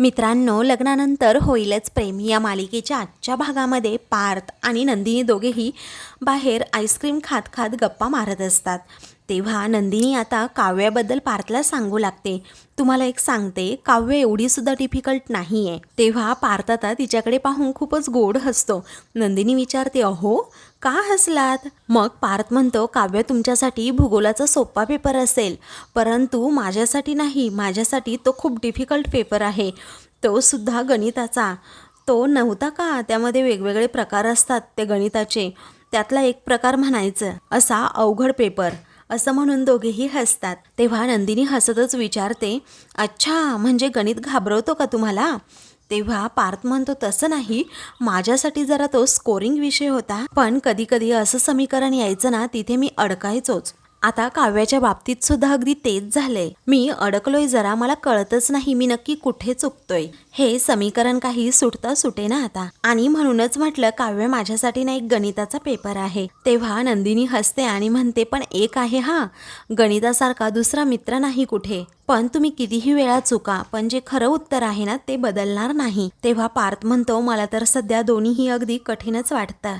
मित्रांनो लग्नानंतर होईलच प्रेम. या मालिकेच्या आजच्या भागामध्ये पार्थ आणि नंदिनी दोघेही बाहेर आईस्क्रीम खात खात गप्पा मारत असतात. तेव्हा नंदिनी आता काव्याबद्दल पार्थला सांगू लागते. तुम्हाला एक सांगते काव्य एवढीसुद्धा डिफिकल्ट नाही आहे तेव्हा पार्थ आता तिच्याकडे पाहून खूपच गोड हसतो. नंदिनी विचारते अहो का हसलात? मग पार्थ म्हणतो काव्य तुमच्यासाठी भूगोलाचा सोपा पेपर असेल. परंतु माझ्यासाठी नाही माझ्यासाठी तो खूप डिफिकल्ट पेपर आहे. तो सुद्धा गणिताचा. तो नव्हता का? त्यामध्ये वेगवेगळे प्रकार असतात ते गणिताचे. त्यातला एक प्रकार म्हणायचं असा अवघड पेपर असं म्हणून दोघेही हसतात. तेव्हा नंदिनी हसतच विचारते अच्छा म्हणजे गणित घाबरवतो का तुम्हाला? तेव्हा पार्थ म्हणतो तसं नाही. माझ्यासाठी जरा तो स्कोरिंग विषय होता. पण कधी कधी असं समीकरण यायचं ना तिथे मी अडकायचोच. आता काव्याच्या बाबतीत सुद्धा अगदी तेच झालंय. मी अडकलोय जरा मला कळतच नाही मी नक्की कुठे चुकतोय. हे समीकरण काही सुटता सुटे ना आता. आणि म्हणूनच म्हटलं काव्य माझ्यासाठी ना एक गणिताचा पेपर आहे. तेव्हा नंदिनी हसते आणि म्हणते पण एक आहे हा. गणितासारखा दुसरा मित्र नाही कुठे. पण तुम्ही कितीही वेळा चुका पण जे खरं उत्तर आहे ना ते बदलणार नाही. तेव्हा पार्थ म्हणतो मला तर सध्या दोन्हीही अगदी कठीणच वाटतं.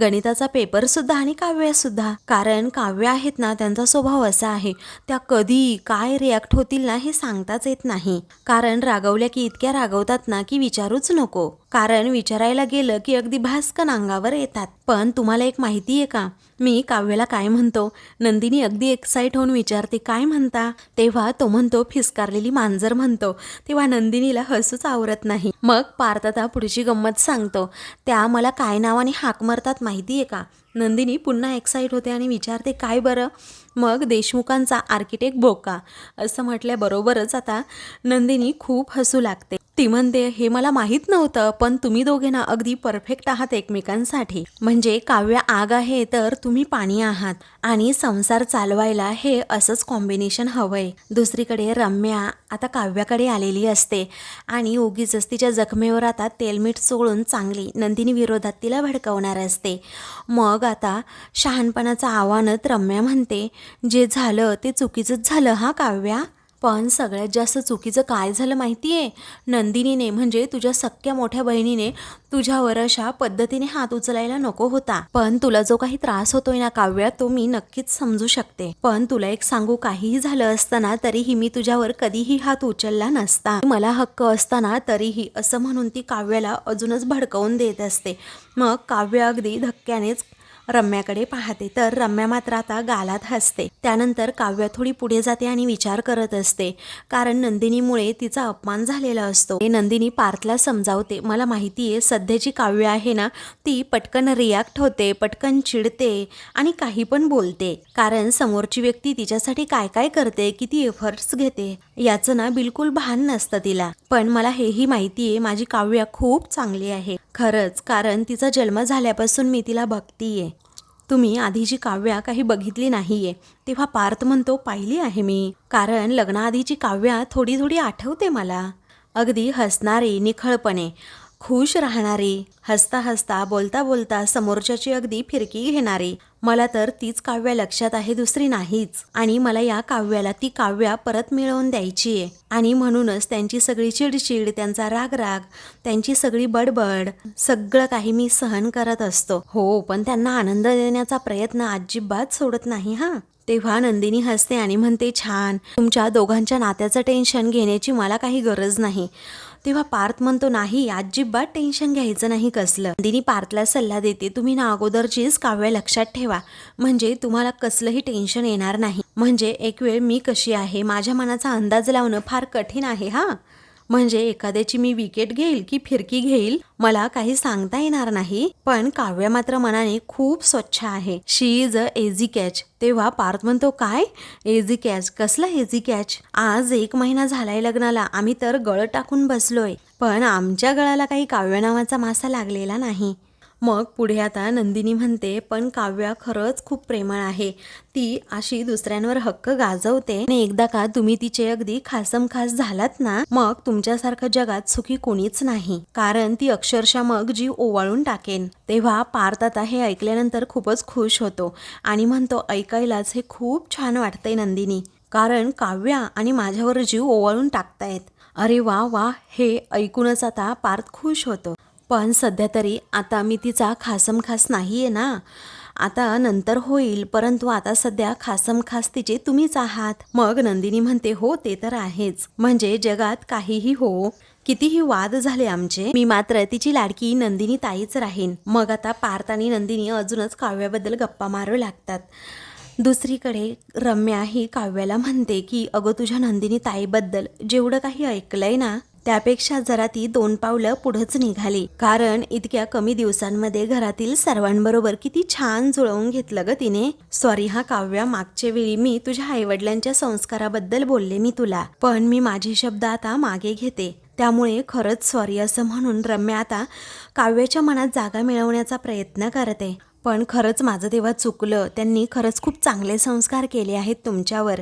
गणिताचा पेपरसुद्धा आणि काव्यसुद्धा कारण काव्य आहेत ना त्यांचा स्वभाव असा आहे. त्या कधी काय रिॲक्ट होतील ना हे सांगताच येत नाही. कारण रागवल्या की इतक्या रागवतात ना की विचारूच नको. कारण विचारायला गेलं की अगदी भास्कन अंगावर येतात. पण तुम्हाला एक माहिती आहे का? मी काव्याला काय म्हणतो? नंदिनी अगदी एक्साईट होऊन विचारते काय म्हणता? तेव्हा तो म्हणतो फिसकारलेली मांजर म्हणतो. तेव्हा नंदिनीला हसूच आवरत नाही. मग पार्थता पुढची गंमत सांगतो. त्या मला काय नावाने हाक मारतात माहिती आहे का? नंदिनी पुन्हा एक्साईट होते आणि विचारते काय बरं? मग देशमुखांचा आर्किटेक्ट बोका. असं म्हटल्याबरोबरच आता नंदिनी खूप हसू लागते. ती म्हणते हे मला माहीत नव्हतं पण तुम्ही दोघे ना अगदी परफेक्ट आहात एकमेकांसाठी. म्हणजे काव्य आग आहे तर तुम्ही पाणी आहात. आणि संसार चालवायला हे असंच कॉम्बिनेशन हवंय. दुसरीकडे रम्या आता काव्याकडे आलेली असते. आणि उगीच तिच्या जखमेवर आता तेलमीठ चोळून चांगली नंदिनी विरोधात तिला भडकवणार असते. मग आता शहाणपणाचं आव्हानच रम्या म्हणते जे झालं ते चुकीचंच झालं हा काव्या? पण सगळ्यात जास्त चुकीचं काय झालं माहिती आहे नंदिनीने म्हणजे तुझ्या सख्या मोठ्या बहिणीने तुझ्यावर अशा पद्धतीने हात उचलायला नको होता. पण तुला जो काही त्रास होतोय ना काव्या तो मी नक्कीच समजू शकते. पण तुला एक सांगू काहीही झालं असताना तरीही मी तुझ्यावर कधीही हात उचलला नसता. मला हक्क असताना तरीही असं म्हणून ती काव्याला अजूनच भडकवून देत असते. मग काव्य अगदी धक्क्यानेच रम्याकडे पाहते. तर रम्या मात्र आता गालात हसते. त्यानंतर काव्य थोडी पुढे जाते आणि विचार करत असते. कारण नंदिनीमुळे तिचा अपमान झालेला असतो. हे नंदिनी पार्थला समजावते. मला माहिती आहे सध्याची काव्य आहे ना ती पटकन रिॲक्ट होते पटकन चिडते आणि काही पण बोलते. कारण समोरची व्यक्ती तिच्यासाठी काय काय करते किती एफर्ट्स घेते याचं ना बिलकुल भान नसतं तिला. पण मला हेही माहिती आहे माझी काव्य खूप चांगली आहे. खरंच कारण तिचा जन्म झाल्यापासून मी तिला बघतीये. तुम्ही आधीची काव्या काही बघितली नाहीये तेव्हा पार्थ म्हणतो पाहिली आहे मी. कारण लग्नाआधीची काव्या थोडी थोडी आठवते मला. अगदी हसणारी निखळपणे खुश राहणारी हसता हसता बोलता बोलता समोरच्याची अगदी फिरकी घेणारी मला तर तीच काव्या लक्षात आहे दुसरी नाहीच. आणि मला या काव्याला ती काव्या परत मिळवून द्यायची आहे आणि म्हणूनच त्यांची सगळी चिडचिड त्यांचा राग राग त्यांची सगळी बडबड सगळं काही मी सहन करत असतो. हो पण त्यांना आनंद देण्याचा प्रयत्न अजिबात सोडत नाही हा. तेव्हा नंदिनी हसते आणि म्हणते छान. तुमच्या दोघांच्या नात्याचं टेन्शन घेण्याची मला काही गरज नाही. तेव्हा पार्थ म्हणतो नाही अजिबात टेन्शन घ्यायचं नाही कसलं. नंदिनी पार्थला सल्ला देते तुम्ही ना अगोदरचीच काव्य लक्षात ठेवा. म्हणजे तुम्हाला कसलंही टेन्शन येणार नाही. म्हणजे एक वेळ मी कशी आहे? माझ्या मनाचा अंदाज लावणं फार कठीण आहे हा? म्हणजे एखाद्याची मी विकेट घेईल की फिरकी घेईल मला काही सांगता येणार नाही. पण काव्य मात्र मनाने खूप स्वच्छ आहे. शी इज अ एझी कॅच तेव्हा पार्थ म्हणतो काय? एझी कॅच कसला एझी कॅच आज एक महिना झालाय लग्नाला. आम्ही तर गळ टाकून बसलोय. पण आमच्या गळाला काही काव्य नावाचा मासा लागलेला नाही. मग पुढे आता नंदिनी म्हणते पण काव्या खरंच खूप प्रेमळ आहे. ती अशी दुसऱ्यांवर हक्क गाजवते. आणि एकदा का तुम्ही तिचे अगदी खासम खास झालात ना मग तुमच्यासारखं जगात सुखी कोणीच नाही. कारण ती अक्षरशः मग जीव ओवाळून टाकेन. तेव्हा पार्थ आता हे ऐकल्यानंतर खूपच खुश होतो आणि म्हणतो ऐकायलाच हे खूप छान वाटतंय नंदिनी. कारण काव्या आणि माझ्यावर जीव ओवाळून टाकतायत. अरे वा वा. हे ऐकूनच आता पार्थ खुश होतो. पण सध्या तरी आता मी तिचा खासम खास नाही आहे ना. आता नंतर होईल परंतु आता सध्या खासम खास तिचे तुम्हीच आहात. मग नंदिनी म्हणते हो ते तर आहेच. म्हणजे जगात काहीही हो कितीही वाद झाले आमचे मी मात्र तिची लाडकी नंदिनी ताईच राहीन. मग आता पार्थ आणि नंदिनी अजूनच काव्याबद्दल गप्पा मारू लागतात. दुसरीकडे रम्या ही काव्याला म्हणते की अगं तुझ्या नंदिनी ताईबद्दल जेवढं काही ऐकलंय ना त्यापेक्षा जरा ती दोन पावलं पुढंच निघाली. कारण इतक्या कमी दिवसांमध्ये घरातील सर्वांबरोबर किती छान जुळवून घेतलं ग तिने. सॉरी हा काव्या मागच्या वेळी मी तुझ्या आईवडिलांच्या संस्काराबद्दल बोलले मी तुला. पण मी माझे शब्द आता मागे घेते. त्यामुळे खरंच सॉरी असं म्हणून रम्या आता काव्याच्या मनात जागा मिळवण्याचा प्रयत्न करते. पण खरंच माझं तेव्हा चुकलं. त्यांनी खरंच खूप चांगले संस्कार केले आहेत तुमच्यावर.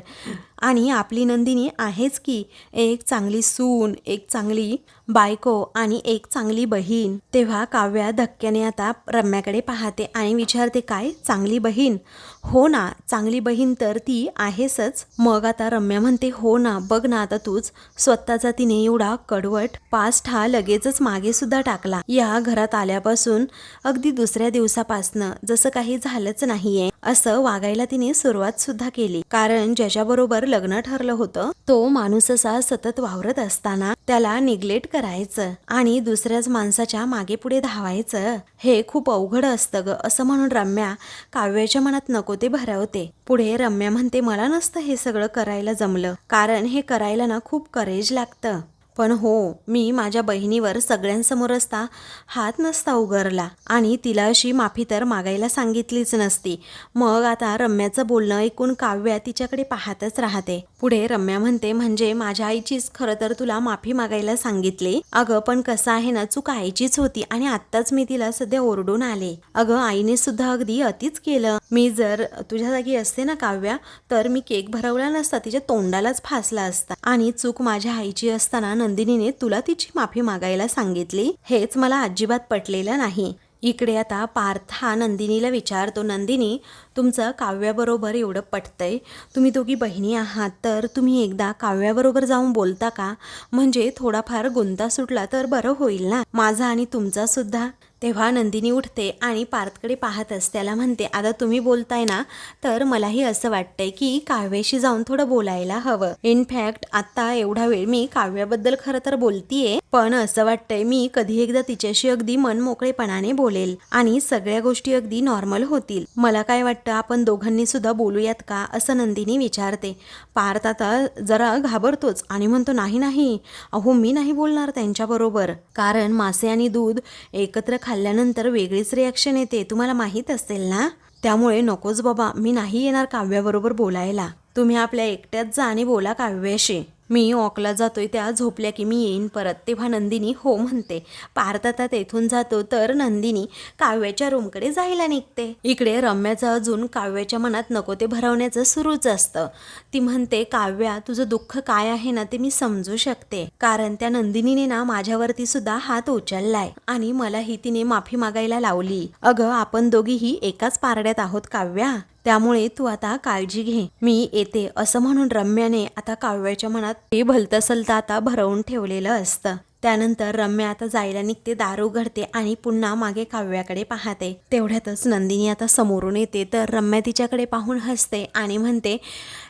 आणि आपली नंदिनी आहेच की एक चांगली सून एक चांगली बायको आणि एक चांगली बहीण. तेव्हा काव्या धक्क्याने आता रम्याकडे पाहते आणि विचारते काय चांगली बहीण? हो ना चांगली बहीण तर ती आहेसच. मग आता रम्या म्हणते हो ना बघ ना आता तूच. स्वतःचा तिने एवढा कडवट पास्ट हा लगेचच मागे सुद्धा टाकला. या घरात आल्यापासून अगदी दुसऱ्या दिवसापासनं जसं काही झालंच नाहीये असं वागायला तिने सुरुवात सुद्धा केली. कारण ज्याच्याबरोबर लग्न ठरलं होतं तो माणूस असा सतत वावरत असताना त्याला निग्लेक्ट करायचं आणि दुसऱ्याच माणसाच्या मागे पुढे धावायचं. हे खूप अवघड असतं ग असं म्हणून रम्या काव्याच्या मनात नको ते भरवते. पुढे रम्या म्हणते मला नसतं हे सगळं करायला जमलं. कारण हे करायला ना खूप करेज लागतं. पण हो मी माझ्या बहिणीवर सगळ्यांसमोर असता हात नसता उगरला आणि तिला अशी माफी तर मागायला सांगितलीच नसती. मग आता रम्याचं बोलणं ऐकून काव्या तिच्याकडे पाहतच राहते. पुढे रम्या म्हणते म्हणजे माझ्या आईचीच खरं तर तुला माफी मागायला सांगितली? अगं पण कसं आहे ना चूक आईचीच होती आणि आत्ताच मी तिला सध्या ओरडून आले. अगं आईने सुद्धा अगदी अतिच केलं. मी जर तुझ्या जागी असते ना काव्या तर मी केक भरवला नसता तिच्या तोंडालाच फासला असता आणि चूक माझ्या आईची असताना नंदिनीने तुला तिची माफी मागायला सांगितली? हेच मला अजिबात पटलेलं नाही. इकडे आता पार्थ हा नंदिनीला विचारतो नंदिनी तुमचं काव्याबरोबर एवढं पटतंय. तुम्ही दोघी बहिणी आहात तर तुम्ही एकदा काव्याबरोबर जाऊन बोलता का? म्हणजे थोडाफार गुंता सुटला तर बरं होईल ना? माझा आणि तुमचा सुद्धा. तेव्हा नंदिनी उठते आणि पार्थकडे पाहतच त्याला म्हणते आता तुम्ही बोलताय ना तर मलाही असं वाटतंय की काव्याशी जाऊन थोडं बोलायला हवं. इनफॅक्ट आता एवढा वेळ मी काव्याबद्दल खरं तर बोलतीये पण असं वाटतंय मी कधी एकदा तिच्याशी अगदी मन मोकळेपणाने बोलेल आणि सगळ्या गोष्टी अगदी नॉर्मल होतील. मला काय वाटतं आपण दोघांनी सुद्धा बोलूयात का असं नंदिनी विचारते. पार्थ आता जरा घाबरतोच आणि म्हणतो नाही नाही. अहो मी नाही बोलणार त्यांच्याबरोबर. कारण मासे आणि दूध एकत्र खाल्ल्यानंतर वेगळीच रिॲक्शन येते. तुम्हाला माहीत असेल ना? त्यामुळे नकोच बाबा. मी नाही येणार काव्याबरोबर बोलायला. तुम्ही आपल्या एकट्यात जा आणि बोला काव्याशी. मी ऑकला जातोय त्या झोपल्या की मी येईन परत. तेव्हा नंदिनी हो म्हणते. पार्थ आता तेथून जातो तर नंदिनी काव्याच्या रूमकडे जायला निघते. इकडे रम्याचं अजून काव्याच्या मनात नको ते भरवण्याचं सुरूच असतं. ती म्हणते काव्या तुझं दुःख काय आहे ना ते मी समजू शकते. कारण त्या नंदिनीने ना माझ्यावरती सुद्धा हात उचललाय आणि मलाही तिने माफी मागायला लावली. अगं आपण दोघीही एकाच पारड्यात आहोत काव्या. त्यामुळे तू आता काळजी घे. मी येते असं म्हणून रम्याने आता काव्याच्या मनात हे भलतसलता आता भरवून ठेवलेलं असतं. त्यानंतर रम्या आता जायला निघते दारू उघडते आणि पुन्हा मागे काव्याकडे पाहते. तेवढ्यातच नंदिनी आता समोरून येते तर रम्या तिच्याकडे पाहून हसते आणि म्हणते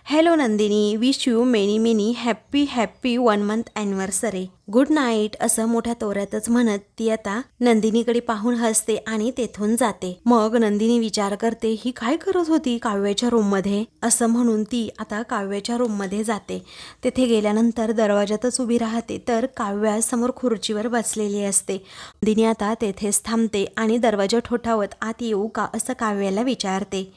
hello Nandini wish you many many happy happy one month anniversary good night असं मोठ्या तोऱ्यातच म्हणत ती आता नंदिनीकडे पाहून हसते आणि तेथून जाते. मग नंदिनी विचार करते ही काय करत होती काव्याच्या रूममध्ये असं म्हणून ती आता काव्याच्या रूममध्ये जाते. तेथे गेल्यानंतर दरवाजातच उभी राहते तर काव्या समोर खुर्चीवर बसलेली असते. नंदिनी आता तेथेच थांबते आणि दरवाजा ठोठावत आत येऊ का असं काव्याला विचारते.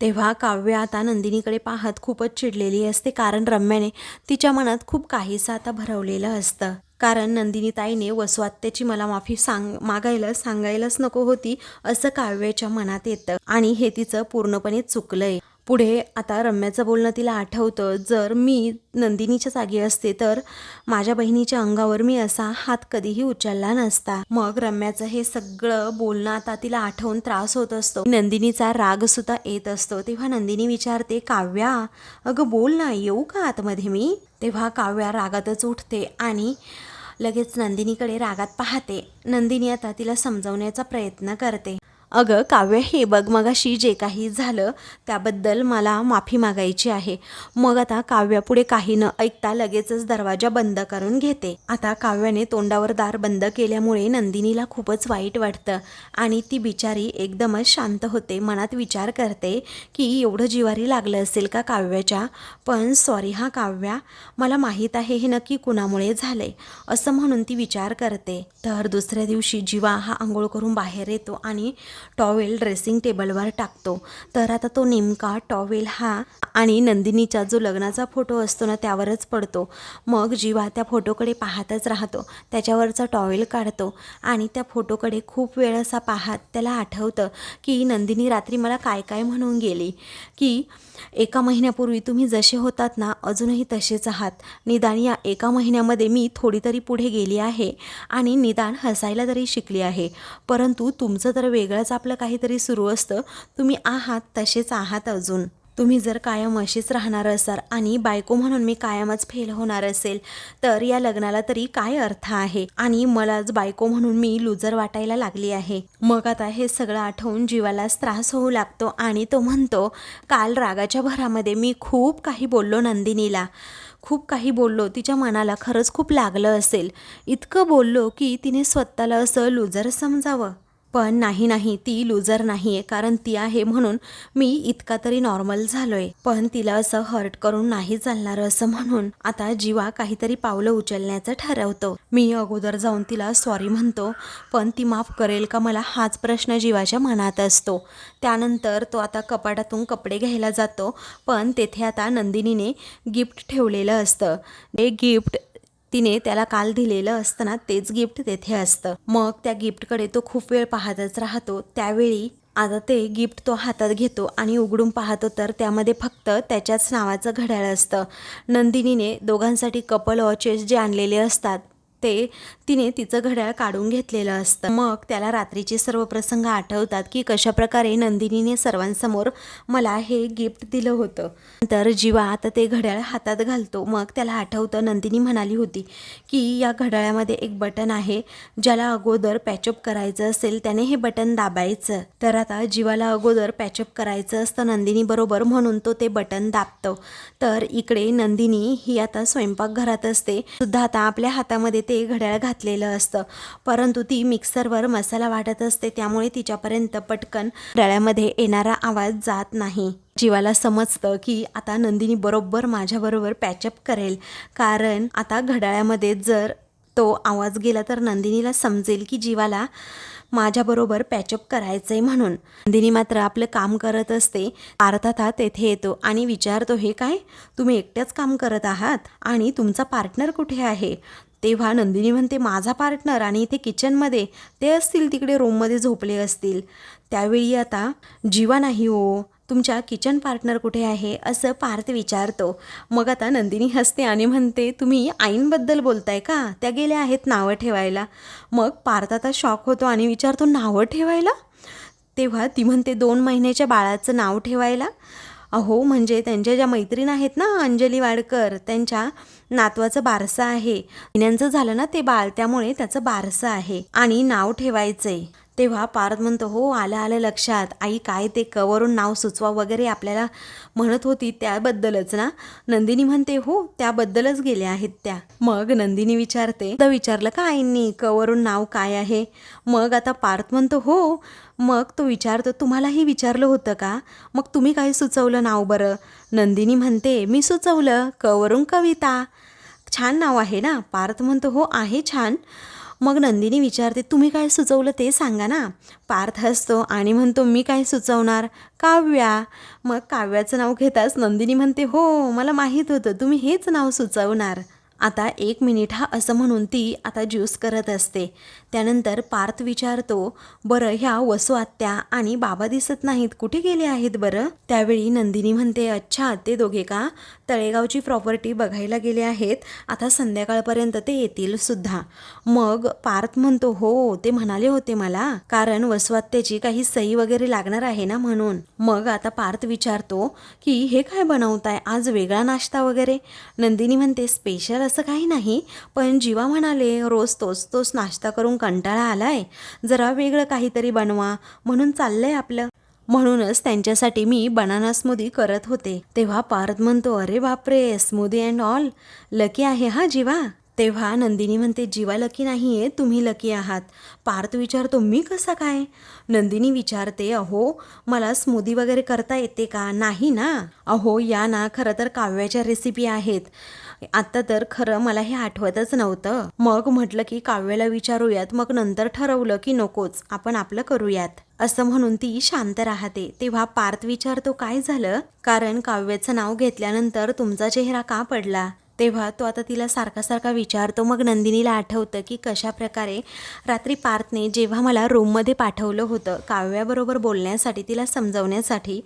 तेव्हा काव्य आता नंदिनीकडे पाहत खूपच चिडलेली असते कारण रम्याने तिच्या मनात खूप काहीसं आता भरवलेलं असतं. कारण नंदिनीताईने वसवात्याची मला माफी सांग मागायला सांगायलाच नको होती असं काव्याच्या मनात येतं आणि हे तिचं पूर्णपणे चुकलंय. पुढे आता रम्याचं बोलणं तिला आठवतं. जर मी नंदिनीच्या जागी असते तर माझ्या बहिणीच्या अंगावर मी असा हात कधीही उचलला नसता. मग रम्याचं हे सगळं बोलणं आता तिला आठवून त्रास होत असतो. नंदिनीचा राग सुद्धा येत असतो. तेव्हा नंदिनी विचारते काव्या अगं बोल ना येऊ का आतमध्ये मी? तेव्हा काव्या रागातच उठते आणि लगेच नंदिनीकडे रागात पाहते. नंदिनी आता तिला समजवण्याचा प्रयत्न करते. अगं काव्य हे बघ मगाशी जे काही झालं त्याबद्दल मला माफी मागायची आहे. मग आता काव्यापुढे काही न ऐकता लगेचच दरवाजा बंद करून घेते. आता काव्याने तोंडावर दार बंद केल्यामुळे नंदिनीला खूपच वाईट वाटतं आणि ती बिचारी एकदमच शांत होते मनात विचार करते की एवढं जिवारी लागलं असेल का काव्याच्या? पण सॉरी हा काव्या मला माहीत आहे हे नक्की कुणामुळे झाले असं म्हणून ती विचार करते. तर दुसऱ्या दिवशी जीवा हा आंघोळ करून बाहेर येतो आणि टॉवेल ड्रेसिंग टेबलवर टाकतो. तर आता तो नेमका टॉवेल हा आणि नंदिनीचा जो लग्नाचा फोटो असतो ना त्यावरच पडतो. मग जीवा त्या फोटोकडे पाहतच राहतो. त्याच्यावरचा टॉवेल काढतो आणि त्या फोटोकडे खूप वेळ असा पाहत त्याला आठवतं की नंदिनी रात्री मला काय काय म्हणून गेली. की एका महिन्यापूर्वी तुम्ही जसे होतात ना अजूनही तसेच आहात. निदान या एका महिन्यामध्ये मी थोडी तरी पुढे गेली आहे आणि निदान हसायला तरी शिकली आहे. परंतु तुमचं तर वेगळंच आपलं काहीतरी सुरू असतं. तुम्ही आहात तसेच आहात अजून. तुम्ही जर कायम अशीच राहणार असाल आणि बायको म्हणून मी कायमच फेल होणार असेल तर या लग्नाला तरी काय अर्थ आहे? आणि मलाच बायको म्हणून मी लुजर वाटायला लागली आहे. मग आता हे सगळं आठवून जीवालाच त्रास होऊ लागतो आणि तो म्हणतो काल रागाच्या भरामध्ये मी खूप काही बोललो नंदिनीला. खूप काही बोललो तिच्या मनाला खरंच खूप लागलं असेल. इतकं बोललो की तिने स्वतःला असं लुजर समजावं. पण नाही नाही ती लुजर नाही आहे कारण ती आहे म्हणून मी इतका तरी नॉर्मल झालोय. पण तिला असं हर्ट करून नाही चालणार असं म्हणून आता जीवा काहीतरी पावलं उचलण्याचं ठरवतो. मी अगोदर जाऊन तिला सॉरी म्हणतो पण ती माफ करेल का मला हाच प्रश्न जीवाच्या मनात असतो. त्यानंतर तो आता कपाटातून कपडे घ्यायला जातो पण तेथे आता नंदिनीने गिफ्ट ठेवलेलं असतं. ते गिफ्ट तिने त्याला काल दिलेलं असतं ना तेच गिफ्ट तेथे असतं. मग त्या गिफ्टकडे तो खूप वेळ पाहतच राहतो. त्यावेळी आता ते गिफ्ट तो हातात घेतो आणि उघडून पाहतो तर त्यामध्ये फक्त त्याच्याच नावाचं घड्याळ असतं. नंदिनीने दोघांसाठी कपल वॉचेस जे आणलेले असतात ते तिने तिचं घड्याळ काढून घेतलेलं असतं. मग त्याला रात्रीचे सर्व प्रसंग आठवतात की कशाप्रकारे नंदिनीने सर्वांसमोर मला हे गिफ्ट दिलं होतं. तर जीवा आता ते घड्याळ हातात घालतो. मग त्याला आठवतं नंदिनी म्हणाली होती की या घड्याळामध्ये एक बटन आहे ज्याला अगोदर पॅचअप करायचं असेल त्याने हे बटन दाबायचं. तर आता जीवाला अगोदर पॅचअप करायचं असतं नंदिनी बरोबर म्हणून तो ते बटन दाबतो. तर इकडे नंदिनी ही आता स्वयंपाकघरात असते. सुद्धा आता आपल्या हातामध्ये ते घड्याळ घातलेलं असतं. परंतु ती मिक्सरवर मसाला वाटत असते त्यामुळे तिच्यापर्यंत पटकन घड्याळामध्ये येणारा आवाज जात नाही. जीवाला समजतं की आता नंदिनी बरोबर माझ्याबरोबर पॅचअप करेल. कारण आता घड्याळामध्ये जर तो आवाज गेला तर नंदिनीला समजेल की जीवाला माझ्याबरोबर पॅचअप करायचं आहे म्हणून. नंदिनी मात्र आपलं काम करत असते. पार्थात तेथे येतो आणि विचारतो हे काय? तुम्ही एकट्याच काम करत आहात? आणि तुमचा पार्टनर कुठे आहे? तेव्हा नंदिनी म्हणते माझा पार्टनर आणि इथे किचनमध्ये ते असतील तिकडे रूममध्ये झोपले असतील. त्यावेळी आता जीवा नाही हो तुमच्या किचन पार्टनर कुठे आहे? असं पार्थ विचारतो. मग आता नंदिनी हसते आणि म्हणते तुम्ही आईंबद्दल बोलताय का? त्या गेल्या आहेत नावं ठेवायला. मग पार्थ आता शॉक होतो आणि विचारतो नावं ठेवायला? तेव्हा ती म्हणते दोन महिन्याच्या बाळाचं नाव ठेवायला. अहो म्हणजे त्यांच्या ज्या मैत्रीण आहेत ना अंजली वाडकर त्यांच्या नातवाचं बारसं आहे. महिन्यांचं झालं ना ते बाळ त्यामुळे त्याचं बारसं आहे. आणि नाव ठेवायचंय. तेव्हा पार्थ म्हणतो हो आलं आलं लक्षात. आई काय ते कवरून नाव सुचवा वगैरे आपल्याला म्हणत होती त्याबद्दलच ना? नंदिनी म्हणते हो त्याबद्दलच गेल्या आहेत त्या. मग नंदिनी विचारते तर विचारलं का आईंनी कवरून नाव काय आहे? मग आता पार्थ म्हणतो हो मग तो विचारतो तुम्हालाही विचारलं होतं का? मग तुम्ही काय सुचवलं नाव बरं? नंदिनी म्हणते मी सुचवलं कवरून कविता. छान नाव आहे ना? पार्थ म्हणतो हो आहे छान. मग नंदिनी विचारते तुम्ही काय सुचवलं ते सांगा ना. पार्थ हसतो आणि म्हणतो मी काय सुचवणार? काव्या. मग काव्याचं नाव घेताच नंदिनी म्हणते हो मला माहीत होतं तुम्ही हेच नाव सुचवणार. आता एक मिनिट हा असं म्हणून ती आता ज्यूस करत असते. त्यानंतर पार्थ विचारतो बरं ह्या वसू आत्या आणि बाबा दिसत नाहीत. कुठे गेले आहेत बरं? त्यावेळी नंदिनी म्हणते अच्छा ते दोघे का? तळेगावची प्रॉपर्टी बघायला गेले आहेत. आता संध्याकाळपर्यंत ते येतील सुद्धा. मग पार्थ म्हणतो हो ते म्हणाले होते मला. कारण वसवात्याची काही सही वगैरे लागणार आहे ना म्हणून. मग आता पार्थ विचारतो की हे काय बनवताय? आज वेगळा नाश्ता वगैरे? नंदिनी म्हणते स्पेशल असं काही नाही. पण जीवा म्हणाले रोज तोच तोच नाश्ता करून कंटाळा आलाय. जरा वेगळं काहीतरी बनवा. म्हणून चाललंय आपलं. म्हणूनच त्यांच्यासाठी मी बनाना स्मूदी करत होते. तेव्हा पार्थ म्हणतो अरे बापरे स्मूदी अँड ऑल लकी आहे हा जीवा? तेव्हा नंदिनी म्हणते जीवा लकी नाही आहे तुम्ही लकी आहात. पार्थ विचारतो मी कसा काय? नंदिनी विचारते अहो मला स्मूदी वगैरे करता येते का? नाही ना. अहो या ना खरं तर काव्याच्या रेसिपी आहेत. आत्ता तर खरं मला हे आठवतच नव्हतं. मग म्हटलं की काव्याला विचारूयात मग नंतर ठरवलं की नकोच आपण आपलं करूयात. असं म्हणून ती शांत राहते. तेव्हा पार्थ विचारतो काय झालं? कारण काव्याचं नाव घेतल्यानंतर तुमचा चेहरा का पडला? तेव्हा तो आता तिला सारखा सारखा विचारतो. मग नंदिनीला आठवतं की कशा प्रकारे रात्री पार्थने जेव्हा मला रूममध्ये पाठवलं होतं काव्याबरोबर बोलण्यासाठी तिला समजवण्यासाठी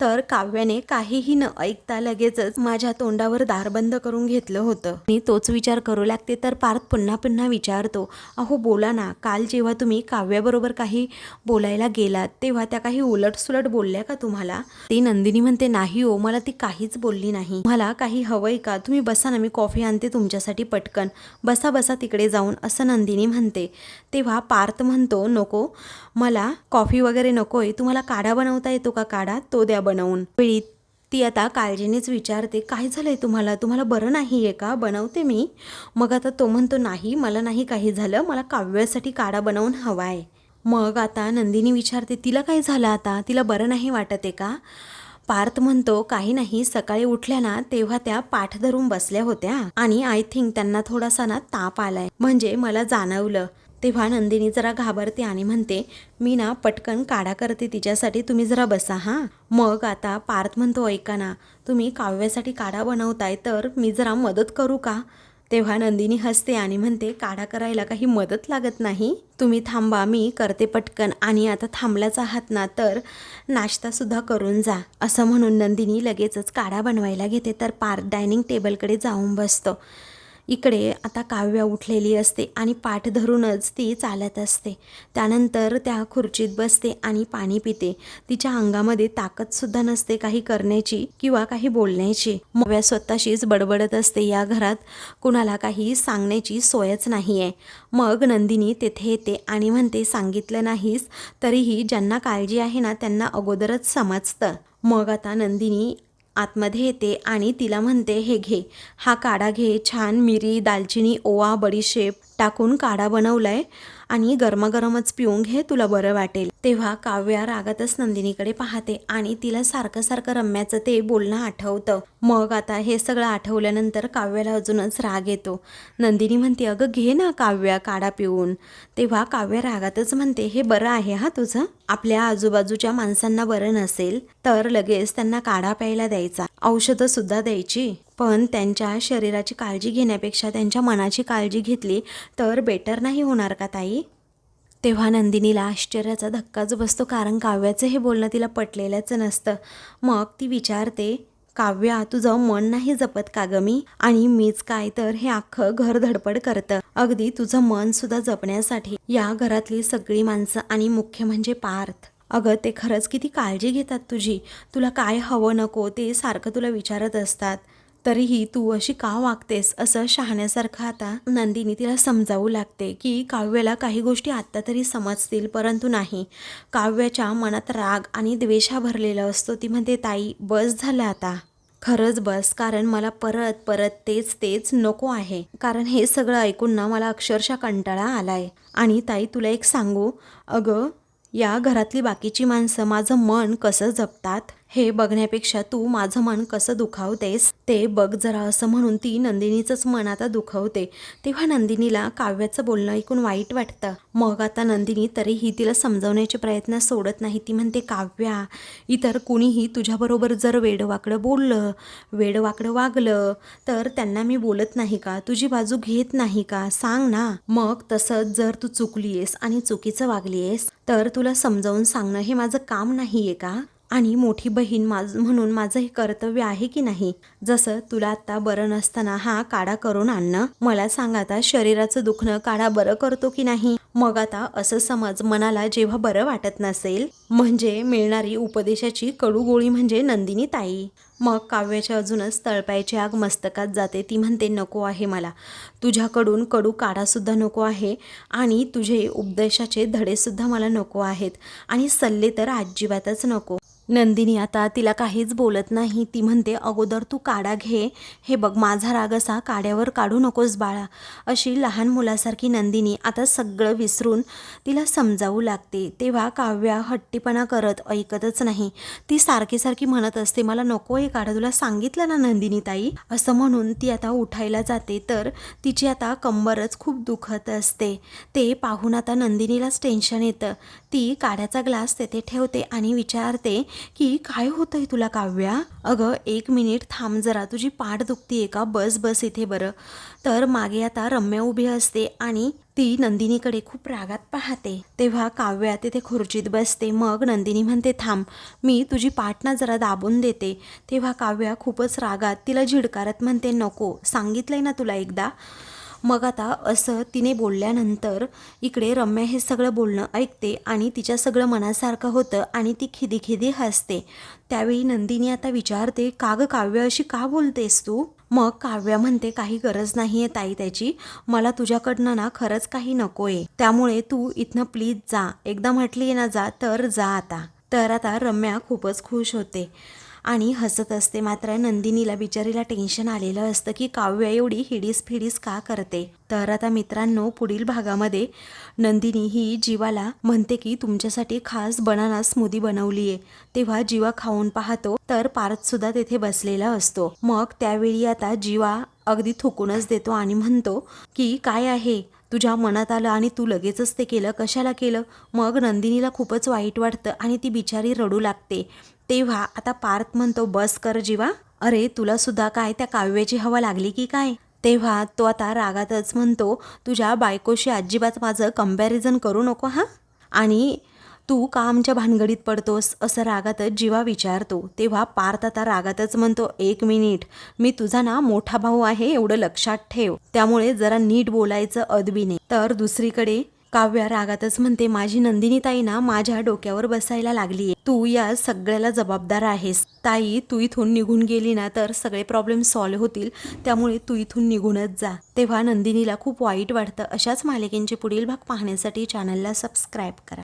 तर काव्याने काहीही न ऐकता लगेचच माझ्या तोंडावर दार बंद करून घेतलं होतं. मी तोच विचार करू लागते तर पार्थ पुन्हा पुन्हा विचारतो अहो बोला ना काल जेव्हा तुम्ही काव्याबरोबर काही बोलायला गेलात तेव्हा त्या काही उलटसुलट बोलल्या का तुम्हाला? ती नंदिनी म्हणते नाही हो मला ती काहीच बोलली नाही. मला काही हवंय का? तुम्ही बसा ना मी कॉफी आणते तुमच्यासाठी पटकन. बसा बसा तिकडे जाऊन असं नंदिनी म्हणते. तेव्हा पार्थ म्हणतो नको मला कॉफी वगैरे नकोय. तुम्हाला काढा बनवता येतो का काढा? तो द्या बनवून. वेळी ती आता काळजीनेच विचारते काय झालंय तुम्हाला? तुम्हाला बरं नाही आहे का? बनवते मी. मग आता तो म्हणतो नाही मला नाही काही झालं. मला काव्यासाठी काढा बनवून हवा आहे मग आता नंदिनी विचारते तिला काय झालं आता? तिला बरं नाही वाटत आहे का? पार्थ म्हणतो काही नाही. सकाळी उठल्या ना तेव्हा त्या पाठ धरून बसल्या होत्या आणि आय थिंक त्यांना थोडासा ना ताप आलाय. म्हणजे मला जाणवलं. तेव्हा नंदिनी जरा घाबरते आणि म्हणते मी ना पटकन काढा करते तिच्यासाठी तुम्ही जरा बसा हां. मग आता पार्थ म्हणतो ऐका ना तुम्ही काव्यासाठी काढा बनवताय तर मी जरा मदत करू का? तेव्हा नंदिनी हसते आणि म्हणते काढा करायला काही मदत लागत नाही. तुम्ही थांबा मी करते पटकन. आणि आता थांबलाच आहात ना तर नाश्तासुद्धा करून जा. असं म्हणून नंदिनी लगेचच काढा बनवायला घेते तर पार्थ डायनिंग टेबलकडे जाऊन बसतो. इकडे आता काव्या उठलेली असते आणि पाठ धरूनच ती चालत असते. त्यानंतर त्या खुर्चीत बसते आणि पाणी पिते. तिच्या अंगामध्ये ताकदसुद्धा नसते काही करण्याची किंवा काही बोलण्याची. मव्या स्वतःशीच बडबडत असते या घरात. कुणाला काही सांगण्याची सोयच नाही आहे मग नंदिनी तेथे येते आणि म्हणते सांगितलं नाहीस तरीही ज्यांना काळजी आहे ना त्यांना अगोदरच समजतं. मग आता नंदिनी आतमध्ये येते आणि तिला म्हणते हे घे. हा काढा घे. छान मिरी दालचिनी ओवा बडीशेप टाकून काढा बनवलाय. आणि गरमागरमच पिऊन घे तुला बरं वाटेल. तेव्हा काव्या रागातच नंदिनीकडे पाहते आणि तिला सारखं सारखं रम्याचं ते बोलणं आठवतं. मग आता हे सगळं आठवल्यानंतर काव्याला अजूनच राग येतो. नंदिनी म्हणते अगं घे ना काव्या काढा पिऊन. तेव्हा काव्या रागातच म्हणते हे बरं आहे हा तुझं? आपल्या आजूबाजूच्या माणसांना बरं नसेल तर लगेच त्यांना काढा प्यायला द्यायचा. औषधं सुद्धा द्यायची? पण त्यांच्या शरीराची काळजी घेण्यापेक्षा त्यांच्या मनाची काळजी घेतली तर बेटर नाही होणार का ताई? तेव्हा नंदिनीला आश्चर्याचा धक्काच बसतो कारण काव्याचं हे बोलणं तिला पटलेलंच नसतं. मग ती विचारते काव्या तुझं मन नाही जपत का ग मी? आणि मीच काय तर हे अख्खं घर धडपड करतं. अगदी तुझं मन सुद्धा जपण्यासाठी या घरातली सगळी माणसं आणि मुख्य म्हणजे पार्थ. अगं ते खरंच किती काळजी घेतात तुझी. तुला काय हवं नको ते सारखं तुला विचारत असतात. तरीही तू अशी का वागतेस असं शहाण्यासारखं आता नंदिनी तिला समजावू लागते की काव्याला काही गोष्टी आत्ता तरी समजतील परंतु नाही. काव्याच्या मनात राग आणि द्वेषा भरलेला असतो. ती म्हणते ताई बस झालं आता. खरंच बस कारण मला परत परत तेच तेच नको आहे. कारण हे सगळं ऐकून ना मला अक्षरशः कंटाळा आलाय. आणि ताई तुला एक सांगू? अगं या घरातली बाकीची माणसं माझं मन कसं जपतात? हे बघण्यापेक्षा तू माझं मन कसं दुखावतेस? ते बघ जरा असं म्हणून ती नंदिनीचंच मन आता दुखवते. तेव्हा नंदिनीला काव्याचं बोलणं ऐकून वाईट वाटतं. मग आता नंदिनी तरीही तिला समजवण्याचे प्रयत्न सोडत नाही. ती म्हणते काव्या इतर कुणीही तुझ्याबरोबर जर वेडवाकडं बोललं वेडवाकडं वागलं तर त्यांना मी बोलत नाही का? तुझी बाजू घेत नाही का? सांग ना. मग तसंच जर तू चुकलीयस आणि चुकीचं वागलीयस तर तुला समजावून सांगणं हे माझं काम नाहीये का? आणि मोठी बहीण माझ म्हणून माझं हे कर्तव्य आहे की नाही? जसं तुला आत्ता बरं नसताना हा काढा करून आणणं मला सांग आता शरीराचं दुखणं काढा बरं करतो की नाही? मग आता असं समज मनाला जेव्हा बरं वाटत नसेल म्हणजे मिळणारी उपदेशाची कडू गोळी म्हणजे नंदिनी ताई. मग काव्याच्या अजूनच तळपायची आग मस्तकात जाते. ती म्हणते नको आहे मला. तुझ्याकडून कडू काढासुद्धा नको आहे आणि तुझे उपदेशाचे धडेसुद्धा मला नको आहेत आणि सल्ले तर अजिबातच नको. नंदिनी आता तिला काहीच बोलत नाही. ती म्हणते अगोदर तू काढा घे. हे बघ माझा राग असा काड्यावर काढू नकोस बाळा. अशी लहान मुलासारखी नंदिनी आता सगळं विसरून तिला समजावू लागते. तेव्हा काव्या हट्टीपणा करत ऐकतच नाही. ती सारखी सारखी म्हणत असते मला नको हे काढा तुला सांगितलं ना नंदिनी ताई. असं म्हणून ती आता उठायला जाते तर तिची आता कंबरच खूप दुखत असते. ते पाहून आता नंदिनीलाच टेन्शन येतं. ती काड्याचा ग्लास तेथे ठेवते आणि विचारते की काय होतंय तुला काव्या? अगं एक मिनिट थांब जरा तुझी पाठ दुखतीये का? बस बस इथे बरं. तर मागे आता रम्या उभी असते आणि ती नंदिनीकडे खूप रागात पाहते. तेव्हा काव्या तिथे खुर्चीत बसते. मग नंदिनी म्हणते थांब मी तुझी पाठ ना जरा दाबून देते. तेव्हा काव्या खूपच रागात तिला झिडकारत म्हणते नको सांगितलंय ना तुला एकदा. मग आता असं तिने बोलल्यानंतर इकडे रम्या हे सगळं बोलणं ऐकते आणि तिच्या सगळं मनासारखं होतं आणि ती खिदी खिदी हसते. त्यावेळी नंदिनी आता विचारते का ग काव्य अशी का बोलतेस तू? मग काव्या म्हणते काही गरज नाही आहे ताई त्याची. मला तुझ्याकडनं ना खरंच काही नको आहे त्यामुळे तू इथनं प्लीज जा. एकदा म्हटली ना जा तर जा आता. तर आता रम्या खूपच खुश होते. आणि हसत असते. मात्र नंदिनीला बिचारीला टेन्शन आलेलं असतं की काव्या एवढी हिडीस फिडीस का करते? तर आता मित्रांनो पुढील भागामध्ये नंदिनी ही जीवाला म्हणते की तुमच्यासाठी खास बनाना स्मूदी बनवली आहे तेव्हा जीवा खाऊन पाहतो तर पार्थ सुद्धा तेथे बसलेला असतो. मग त्यावेळी आता जीवा अगदी थुकूनच देतो आणि म्हणतो की काय आहे? तुझ्या मनात आलं आणि तू लगेचच ते केलं. कशाला केलं? मग नंदिनीला खूपच वाईट वाटतं आणि ती बिचारी रडू लागते. तेव्हा आता पार्थ म्हणतो बस कर जीवा. अरे तुला सुद्धा काय त्या काव्याची हवा लागली की काय? तेव्हा तो आता रागातच म्हणतो तुझ्या बायकोशी अजिबात माझं कंपॅरिझन करू नको हां. आणि तू का आमच्या भानगडीत पडतोस? असं रागातच जीवा विचारतो. तेव्हा पार्थ आता रागातच म्हणतो एक मिनिट मी तुझा ना मोठा भाऊ आहे एवढं लक्षात ठेव. त्यामुळे जरा नीट बोलायचं अदबीने तर दुसरीकडे काव्या रागातच म्हणते माझी नंदिनी ताई ना माझ्या डोक्यावर बसायला लागलीये. तू या सगळ्याला जबाबदार आहेस. ताई तू इथून निघून गेली ना तर सगळे प्रॉब्लेम सॉल्व्ह होतील. त्यामुळे तू इथून निघूनच जा. तेव्हा नंदिनीला खूप वाईट वाटतं. अशाच मालिकेंचे पुढील भाग पाहण्यासाठी चॅनलला सबस्क्राईब करा.